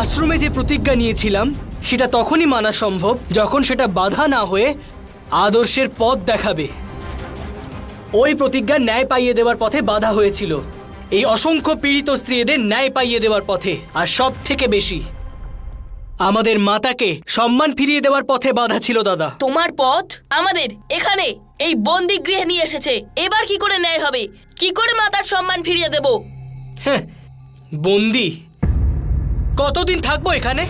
আশ্রমে যে প্রতিজ্ঞা নিয়েছিলাম সেটা তখনই মানা সম্ভব যখন সেটা বাধা না হয়ে আদর্শের পথ দেখাবে। ওই প্রতিজ্ঞা ন্যায় পাইয়ে দেওয়ার পথে বাধা হয়েছিল। এই অসংখ্য পীড়িত স্ত্রীদের ন্যায় পাইয়ে দেওয়ার পথে আর সব থেকে বেশি। আমাদের মাতাকে সম্মান ফিরিয়ে দেওয়ার পথে বাধা ছিল দাদা। তোমার পথ আমাদের এখানে। এই বন্দি গৃহে নিয়ে এসেছে। এবার কি করে ন্যায় হবে? কি করে মাতার সম্মান ফিরিয়ে দেব? হ্যাঁ বন্দি। কতদিন থাকব এখানে?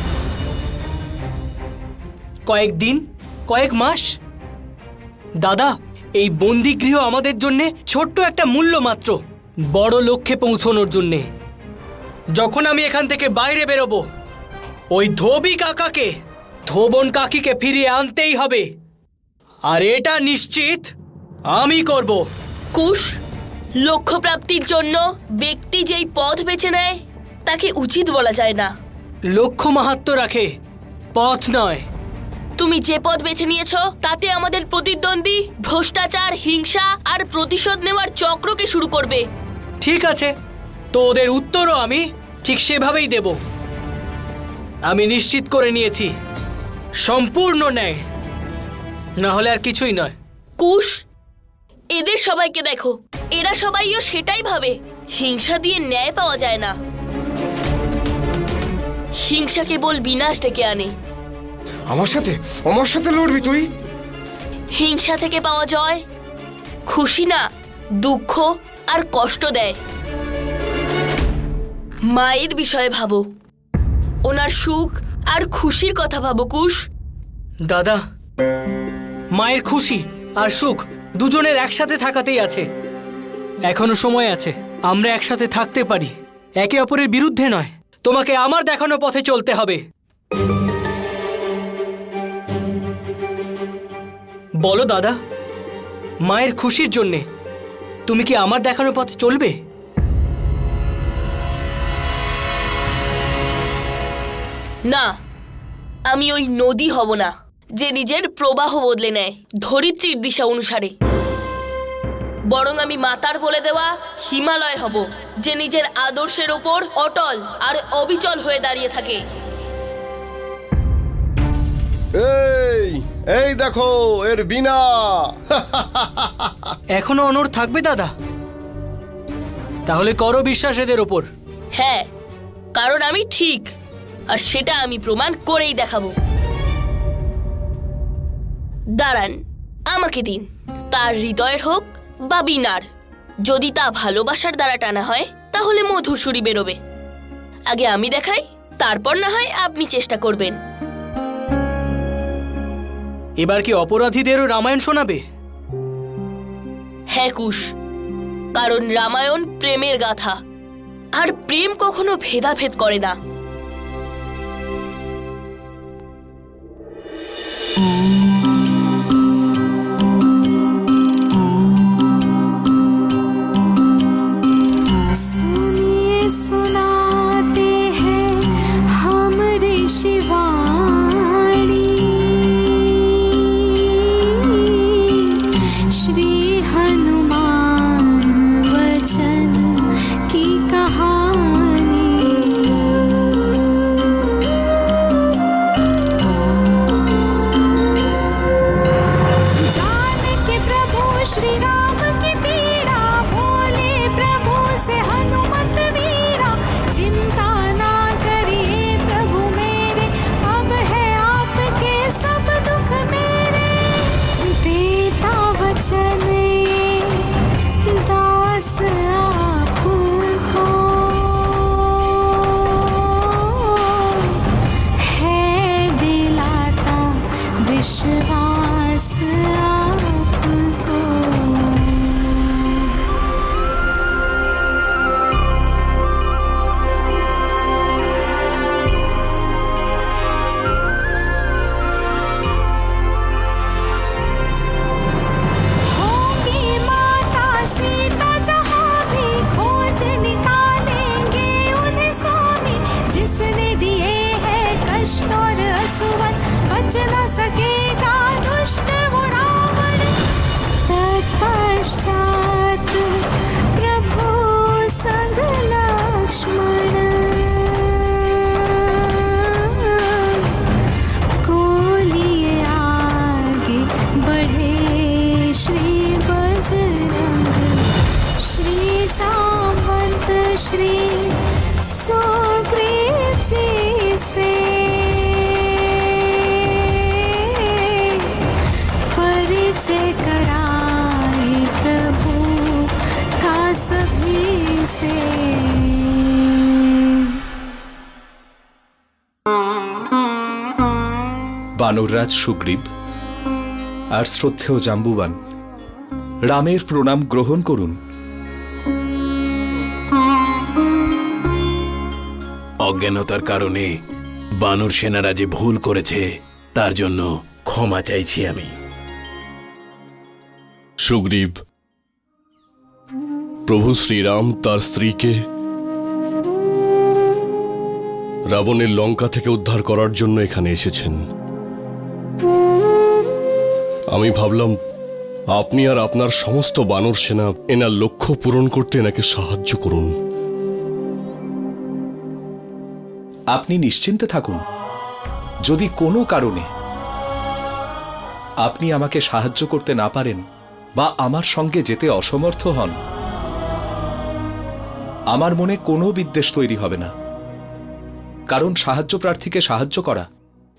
কয়েকদিন, কয়েক মাস? দাদা, এই বন্দিগৃহ আমাদের জন্যে ছোট্ট একটা মূল্য মাত্র, বড় লক্ষ্যে পৌঁছনোর জন্যে। যখন আমি এখান থেকে বাইরে বেরোবো, ওই ধোবি কাকাকে, ধোবন কাকিকে ফিরিয়ে আনতেই হবে। আর এটা নিশ্চিত আমি করব। কুশ লক্ষ্য প্রাপ্তির জন্য ব্যক্তি যেই পথ বেছে নেয় তাকে উচিত বলা যায় না। লক্ষ্য মাহাত্ম রাখে পথ নয়। তুমি যে পথ বেছে নিয়েছ তাতে আমাদের প্রতিদ্বন্দ্বী ভ্রষ্টাচার হিংসা আর প্রতিশোধ নেওয়ার চক্রকে শুরু করবে। ঠিক আছে তো ওদের উত্তরও আমি ঠিক সেভাবেই দেব। আমি নিশ্চিত করে নিয়েছি সম্পূর্ণ ন্যায়। না হলে আর কিছুই নয়। কুশ এদের সবাইকে দেখো। এরা সবাইও সেটাই ভাবে হিংসা দিয়ে ন্যায় পাওয়া যায় না। হিংসা কেবল বিনাশ ডেকে আনে। আমার সাথে? আমার সাথে লড়বি তুই? হিংসা থেকে পাওয়া জয় খুশি না দুঃখ আর কষ্ট দেয়। মায়ের বিষয়ে ভাবো। ওনার সুখ আর খুশির কথা ভাবো কুশ। দাদা মায়ের খুশি আর সুখ দুজনের একসাথে থাকাতেই আছে। এখনও সময় আছে আমরা একসাথে থাকতে পারি। একে অপরের বিরুদ্ধে নয়। তোমাকে আমার দেখানো পথে চলতে হবে। বলো দাদা, মায়ের খুশির জন্যে তুমি কি আমার দেখানো পথে চলবে? না, আমি ওই নদী হব না, যে নিজের প্রবাহ বদলে নেয় ধরিত্রীর দিশা অনুসারে। বরং আমি মাতার বলে দেওয়া হিমালয় হব যে নিজের আদর্শের ওপর অটল আর অবিচল হয়ে দাঁড়িয়ে থাকে। এই এই দেখো এর বিনা এখনও অনড় থাকবে দাদা? তাহলে করো বিশ্বাস এদের ওপর। হ্যাঁ কারণ আমি ঠিক আর সেটা আমি প্রমাণ করেই দেখাবো। দাঁড়ান আমাকে দিন তার হৃদয়ের হোক বা বিনার। যদি তা ভালোবাসার দ্বারা টানা হয় তাহলে মধুর সুরি বেরোবে। আগে আমি দেখাই তারপর না হয় আপনি চেষ্টা করবেন। এবার কি অপরাধীদেরও রামায়ণ শোনাবে? হ্যাঁ কুশ। কারণ রামায়ণ প্রেমের গাথা। আর প্রেম কখনো ভেদাভেদ করে না। বানররাজ সুগ্রীব আর শ্রদ্ধেয় জাম্বুবান। রামের প্রণাম গ্রহণ করুন। অজ্ঞানতার কারণে বানর সেনারা যে ভুল করেছে তার জন্য ক্ষমা চাইছি আমি। সুগ্রীব প্রভু শ্রীরাম তার স্ত্রীকে রাবণের লঙ্কা থেকে উদ্ধার করার জন্য এখানে এসেছেন। আমি ভাবলাম, আপনি আর আপনার সমস্ত বানর সেনা এনার লক্ষ্য পূরণ করতে এনাকে সাহায্য করুন। আপনি নিশ্চিন্তে থাকুন। যদি কোনো কারণে আপনি আমাকে সাহায্য করতে না পারেন বা আমার সঙ্গে যেতে অসমর্থ হন, আমার মনে কোনো বিদ্বেষ তৈরি হবে না। কারণ সাহায্য প্রার্থীকে সাহায্য করা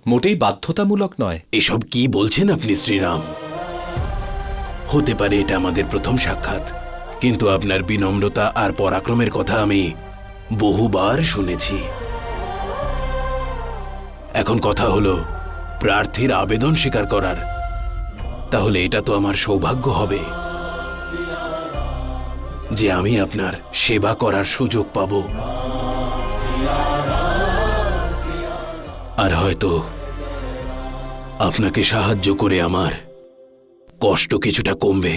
মোটেই বাধ্যতামূলক নয়। এসব কি বলছেন আপনি, শ্রীরাম? হতে পারে এটা আমাদের প্রথম সাক্ষাৎ, কিন্তু আপনার বিনম্রতা আর পরাক্রমের কথা আমি বহুবার শুনেছি। এখন কথা হলো, প্রার্থীর আবেদন স্বীকার করার। তাহলে এটা তো আমার সৌভাগ্য হবে, যে আমি আপনার সেবা করার সুযোগ পাব। আর হয়তো আপনাকে সাহায্য করে আমার কষ্ট কিছুটা কমবে।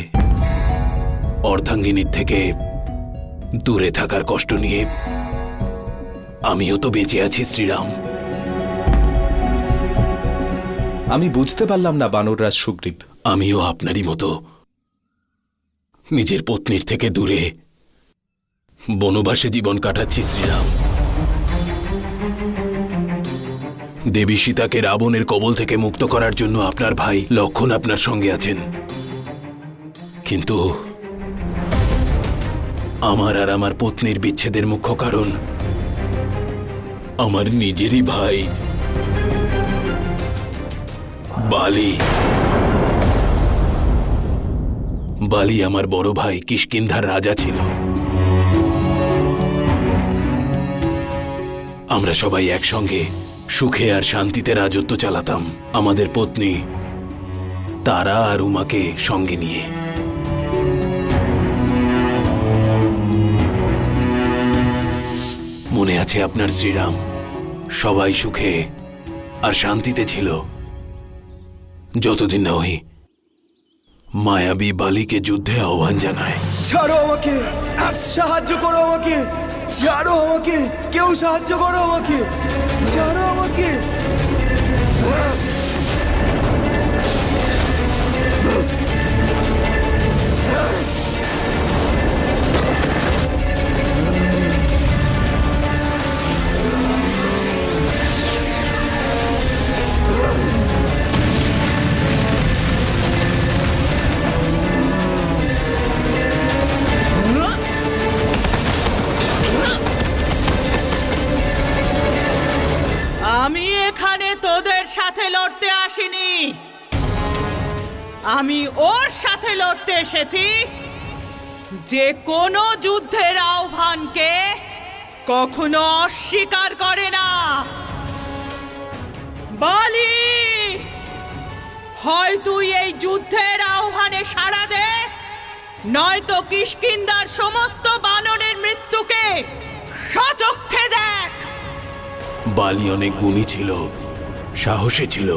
অর্ধাঙ্গিনীর থেকে দূরে থাকার কষ্ট নিয়ে আমিও তো বেঁচে আছি শ্রীরাম। আমি বুঝতে পারলাম না বানররাজ সুগ্রীব। আমিও আপনারই মতো নিজের পত্নীর থেকে দূরে বনবাসে জীবন কাটাচ্ছি শ্রীরাম। দেবী সীতাকে রাবণের কবল থেকে মুক্ত করার জন্য আপনার ভাই লক্ষণ আপনার সঙ্গে আছেন। কিন্তু আমার আর আমার পত্নীর বিচ্ছেদের মুখ্য কারণ আমার নিজেরই ভাই, বালি। বালি আমার বড় ভাই, কিষ্কিন্ধার রাজা ছিল। আমরা সবাই একসঙ্গে সুখে আর শান্তিতে রাজত্ব চালাতাম আমাদের পত্নী, তারা আর উমাকে সঙ্গে নিয়ে। মনে আছে আপনার শ্রীরাম? সবাই সুখে আর শান্তিতে ছিল। যতদিন না ওই মায়াবী বালিকে যুদ্ধে আহ্বান জানায়। ছাড়ো আমাকে, সাহায্য করো আমাকে, ছাড়ো আমাকে, কেউ সাহায্য করো আমাকে। ছাড়ো আমাকে আসিনি। আমি ওর সাথে লড়তে এসেছি। যে কোনো যুদ্ধের আহ্বানকে কখনো অস্বীকার করে না। বলি, হয় তুই এই যুদ্ধের আহ্বানে সাড়া দে, নয়তো কিষ্কিন্দার সমস্ত বানরের মৃত্যুকে সচক্ষে দেখ। বালি অনেক গুণী ছিল, সাহসী ছিল।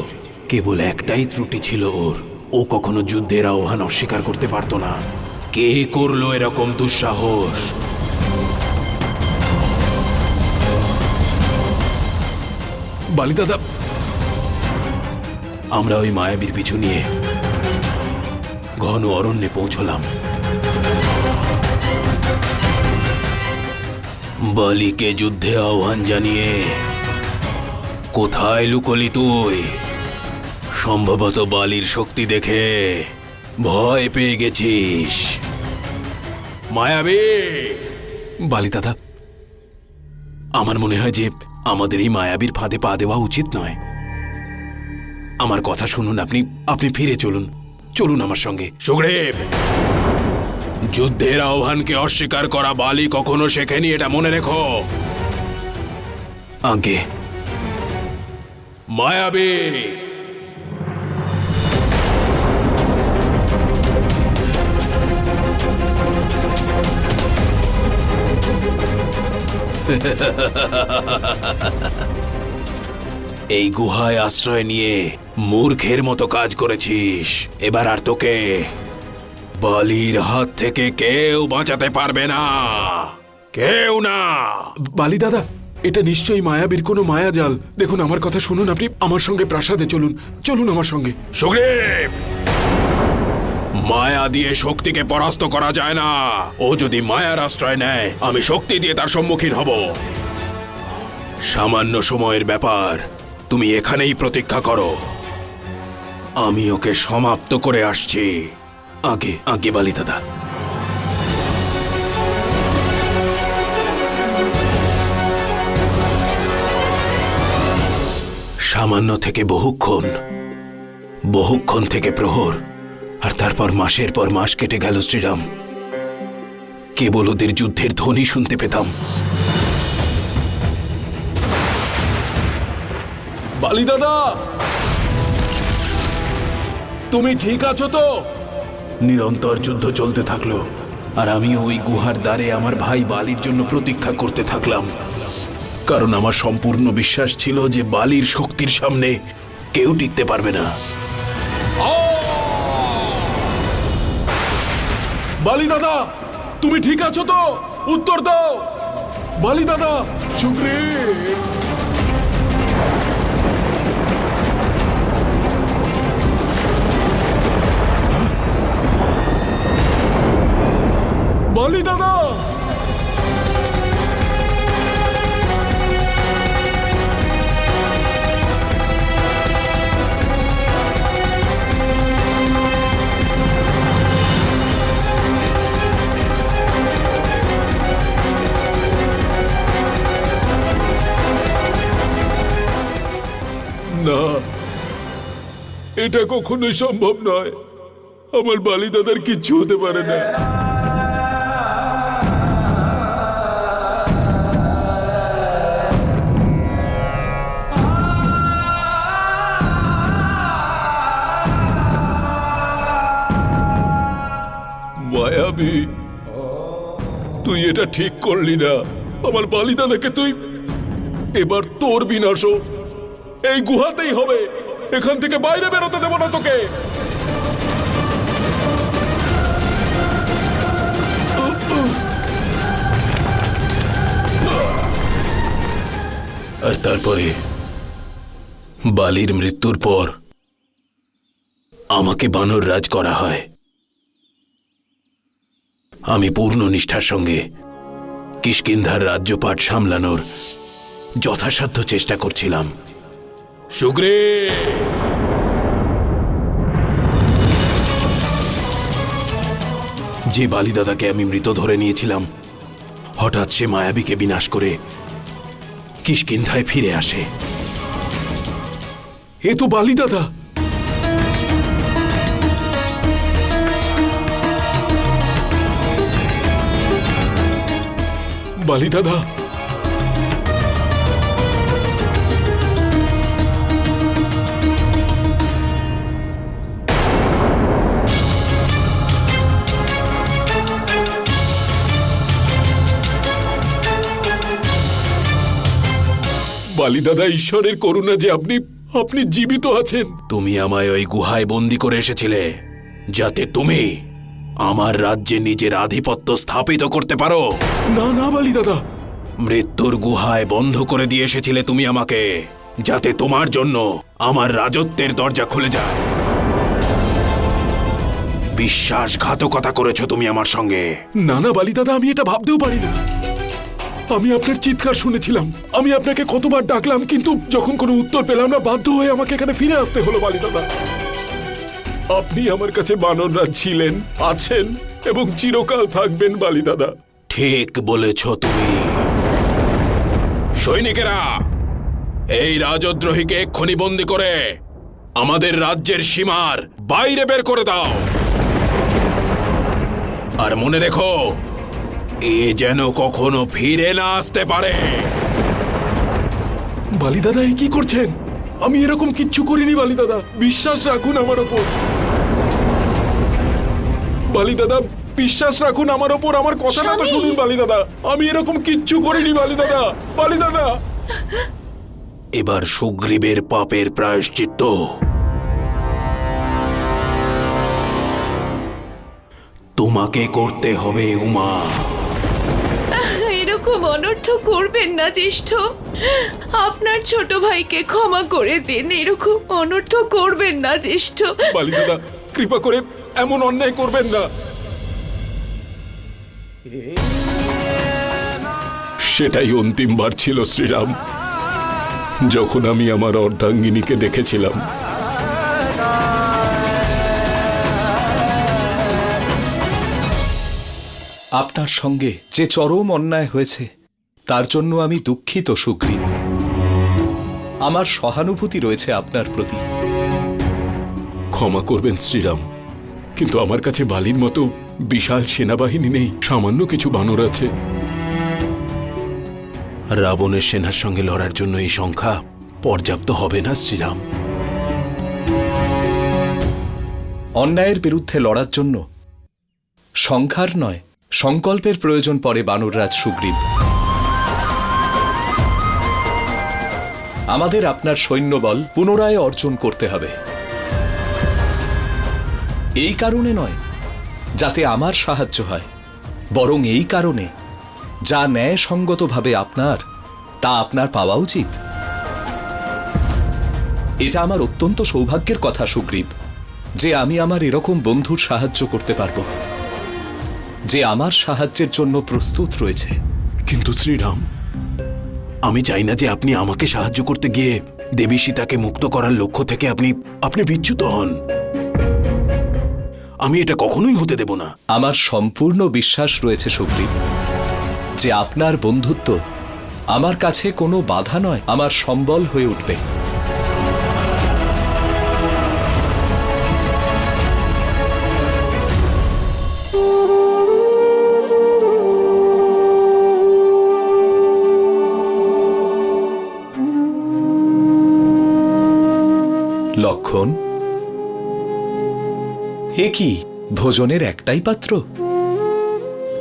কেবল একটাই ত্রুটি ছিল ওর। ও কখনো যুদ্ধের আহ্বান অস্বীকার করতে পারতো না। কে করল এরকম দুঃসাহস? বালি দাদা, আমরা ওই মায়াবীর পিছু নিয়ে ঘন অরণ্যে পৌঁছলাম। বালিকে যুদ্ধে আহ্বান জানিয়ে, কোথায় লুকলি তুই? সম্ভবত বালির শক্তি দেখে ভয় পেয়ে গেছিস। মায়াবী! বালি দাদা আমার মনে হয় যে আমাদের এই মায়াবীর ফাঁদে পা দেওয়া উচিত নয়। আমার কথা শুনুন আপনি আপনি ফিরে চলুন। চলুন আমার সঙ্গে। সুগ্রীব! যুদ্ধের আহ্বানকে অস্বীকার করা বালি কখনো শেখেনি এটা মনে রেখো। আগে মায়াবী! এই গুহায় আশ্রয় নিয়ে মূর্খের মতো কাজ করেছিস। এবার আর তোকে বালির হাত থেকে কেউ বাঁচাতে পারবে না। কেউ না। বালি দাদা এটা নিশ্চয়ই মায়াবীর কোনো মায়াজাল। দেখুন আমার কথা শুনুন আপনি। আমার সঙ্গে প্রাসাদে চলুন। চলুন আমার সঙ্গে। সুগ্রীব! মায়া দিয়ে শক্তিকে পরাস্ত করা যায় না। ও যদি মায়ার আশ্রয় নেয়, আমি শক্তি দিয়ে তার সম্মুখীন হব। সামান্য সময়ের ব্যাপার, তুমি এখানেই প্রতীক্ষা করো। আমি ওকে সমাপ্ত করে আসছি। আগে আগে বালি দাদা। সামান্য থেকে বহুক্ষণ বহুক্ষণ থেকে প্রহর। আর তারপর মাসের পর মাস কেটে গেল শ্রীরাম। কেবল ওদের যুদ্ধের ধ্বনি শুনতে পেতাম। বালি দাদা! তুমি ঠিক আছো তো? নিরন্তর যুদ্ধ চলতে থাকল আর আমি ওই গুহার দ্বারে আমার ভাই বালির জন্য প্রতীক্ষা করতে থাকলাম। কারণ আমার সম্পূর্ণ বিশ্বাস ছিল যে বালির শক্তির সামনে কেউ টিকতে পারবে না। বালি দাদা তুমি ঠিক আছো তো? উত্তর দাও। বালি দাদা সুগ্রীব বালি দাদা এটা কখনোই সম্ভব নয়। আমার বালি দাদার কিচ্ছু হতে পারে না। মায়াবী, তুই এটা ঠিক করলি না। আমার বালি দাদাকে তুই এবার তোর বিনাশ এই গুহাতেই হবে। এখান থেকে বাইরে বেরোতে দেবো না তোকে। আর তারপরে বালির মৃত্যুর পর আমাকে বানর রাজ করা হয়। আমি পূর্ণ নিষ্ঠার সঙ্গে কিষ্কিন্ধার রাজ্যপাঠ সামলানোর যথাসাধ্য চেষ্টা করছিলাম। সুগ্রীব যে বালিদাদাকে আমি মৃত ধরে নিয়েছিলাম, হঠাৎ সে মায়াবীকে বিনাশ করে কিষ্কিন্ধায় ফিরে আসে। এ তো বালি দাদা বালি দাদা বালি দাদা ঈশ্বরের করুণা যে আপনি আপনি জীবিত আছেন। তুমি আমায় ওই গুহায় বন্দি করে এসেছিলে যাতে তুমি আমার রাজ্যে নিজের আধিপত্য স্থাপিত করতে পারো। না না বালি দাদা। মৃত্যুর গুহায় বন্ধ করে দিয়ে এসেছিলে তুমি আমাকে যাতে তোমার জন্য আমার রাজত্বের দরজা খুলে যায়। বিশ্বাসঘাতকতা করেছ তুমি আমার সঙ্গে। না না বালি দাদা আমি এটা ভাবতেও পারি না। আমি আপনার চিৎকার শুনেছিলাম। আমি আপনাকে কতবার ডাকলাম, কিন্তু যখন কোনো উত্তর পেলাম না, বাধ্য হয়ে আমাকে এখানে ফিরে আসতে হলো, বালি দাদা। আপনি আমার কাছে বানররাজ ছিলেন, আছেন, এবং চিরকাল থাকবেন, বালি দাদা। ঠিক বলেছ তুমি। সৈনিকেরা, এই রাজদ্রোহীকে এক্ষুনি বন্দি করে আমাদের রাজ্যের সীমার বাইরে বের করে দাও। আর মনে রেখো এ যেন কখনো ফিরে না আসতে পারে। বালি দাদা কি করছেন? আমি এরকম কিচ্ছু করিনি বালি দাদা বিশ্বাস রাখুন আমার ওপর। বালি দাদা বিশ্বাস রাখুন আমার ওপর। আমার কথাটা তো শুনুন বালি দাদা আমি এরকম কিচ্ছু করিনি বালি দাদা বালি দাদা এবার সুগ্রীবের পাপের প্রায়শ্চিত্ত। তোমাকে করতে হবে উমা। এরকম অনর্থ করবেন না, জ্যেষ্ঠ। আপনার ছোট ভাইকে ক্ষমা করে দিন, এরকম অনর্থ করবেন না, জ্যেষ্ঠ। বালি কৃপা করে এমন অন্যায় করবেন না। সেটাই অন্তিমবার ছিল শ্রীরাম। যখন আমি আমার অর্ধাঙ্গিনীকে দেখেছিলাম আপনার সঙ্গে যে চরম অন্যায় হয়েছে তার জন্য আমি দুঃখিত সুগ্রীব। আমার সহানুভূতি রয়েছে আপনার প্রতি। ক্ষমা করবেন শ্রীরাম। কিন্তু আমার কাছে বালির মতো বিশাল সেনাবাহিনী নেই সামান্য কিছু বানর আছে। রাবণের সেনার সঙ্গে লড়ার জন্য এই সংখ্যা পর্যাপ্ত হবে না শ্রীরাম। অন্যায়ের বিরুদ্ধে লড়ার জন্য সংখ্যার নয় সংকল্পের প্রয়োজন পড়ে বানররাজ সুগ্রীব। আমাদের আপনার সৈন্যবল পুনরায় অর্জন করতে হবে। এই কারণে নয়, যাতে আমার সাহায্য হয়, বরং এই কারণে যা ন্যায়সঙ্গতভাবে আপনার, তা আপনার পাওয়া উচিত। এটা আমার অত্যন্ত সৌভাগ্যের কথা সুগ্রীব, যে আমি আমার এরকম বন্ধুর সাহায্য করতে পারব। যে আমার সাহায্যের জন্য প্রস্তুত রয়েছে। কিন্তু শ্রীরাম আমি চাই না যে আপনি আমাকে সাহায্য করতে গিয়ে দেবী সীতাকে মুক্ত করার লক্ষ্য থেকে আপনি আপনি বিচ্যুত হন। আমি এটা কখনোই হতে দেব না। আমার সম্পূর্ণ বিশ্বাস রয়েছে সুগ্রীব যে আপনার বন্ধুত্ব আমার কাছে কোনো বাধা নয় আমার সম্বল হয়ে উঠবে। লক্ষণ? হে কি ভোজনের একটাই পাত্র?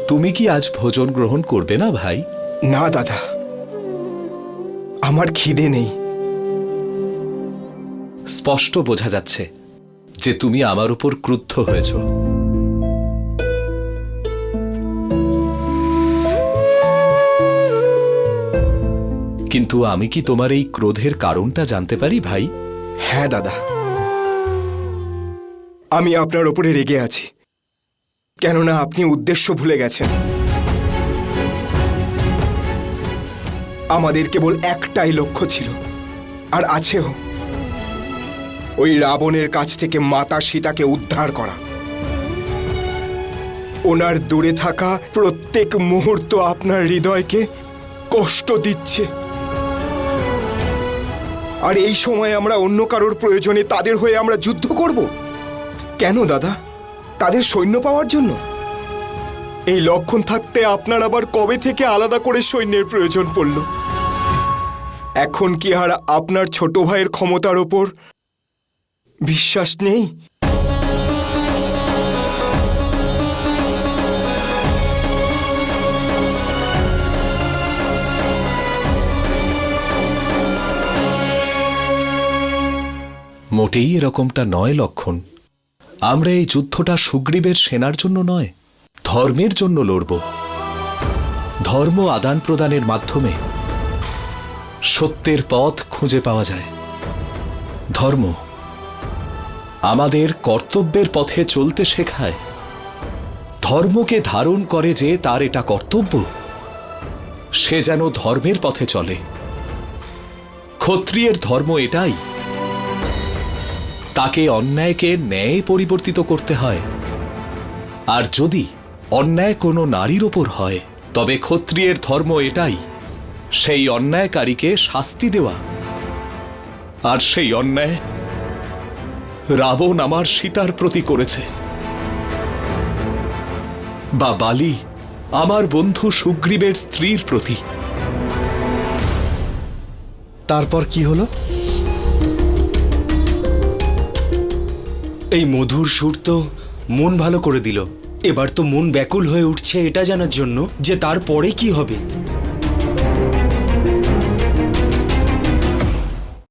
তুমি কি আজ ভোজন গ্রহণ করবে না ভাই? না দাদা। আমার খিদে নেই। স্পষ্ট বোঝা যাচ্ছে যে তুমি আমার উপর ক্রুদ্ধ হয়েছ। কিন্তু আমি কি তোমার এই ক্রোধের কারণটা জানতে পারি ভাই? হ্যাঁ দাদা। আমি আপনার ওপরে রেগে আছি, কেননা আপনি উদ্দেশ্য ভুলে গেছেন। আমাদের কেবল একটাই লক্ষ্য ছিল, আর আছেও ওই রাবণের কাছ থেকে মাতা সীতাকে উদ্ধার করা। ওনার দূরে থাকা প্রত্যেক মুহূর্ত আপনার হৃদয়কে কষ্ট দিচ্ছে। আর এই সময় আমরা অন্য কারোর প্রয়োজনে তাদের হয়ে আমরা যুদ্ধ করব। কেন, দাদা? তাদের সৈন্য পাওয়ার জন্য? এই লক্ষণ থাকতে আপনার আবার কবে থেকে আলাদা করে সৈন্যের প্রয়োজন পড়ল? এখন কি আর আপনার ছোট ভাইয়ের ক্ষমতার ওপর বিশ্বাস নেই? মোটেই এরকমটা নয় লক্ষণ। আমরা এই যুদ্ধটা সুগ্রীবের সেনার জন্য নয়, ধর্মের জন্য লড়ব। ধর্ম আদান প্রদানের মাধ্যমে সত্যের পথ খুঁজে পাওয়া যায়। ধর্ম আমাদের কর্তব্যের পথে চলতে শেখায়। ধর্মকে ধারণ করে যে তার এটা কর্তব্য, সে যেন ধর্মের পথে চলে। ক্ষত্রিয়ের ধর্ম এটাই। তাকে অন্যায়কে ন্যায় পরিবর্তিত করতে হয়। আর যদি অন্যায় কোনো নারীর ওপর হয়, তবে ক্ষত্রিয়ের ধর্ম এটাই, সেই অন্যায়কারীকে শাস্তি দেওয়া। আর সেই অন্যায় রাবণ আমার সীতার প্রতি করেছে। বা বালি আমার বন্ধু সুগ্রীবের স্ত্রীর প্রতি। তারপর কি হলো? এই মধুর সুর তো মন ভালো করে দিল। এবার তো মন ব্যাকুল হয়ে উঠছে এটা জানার জন্য যে তারপরে কি হবে?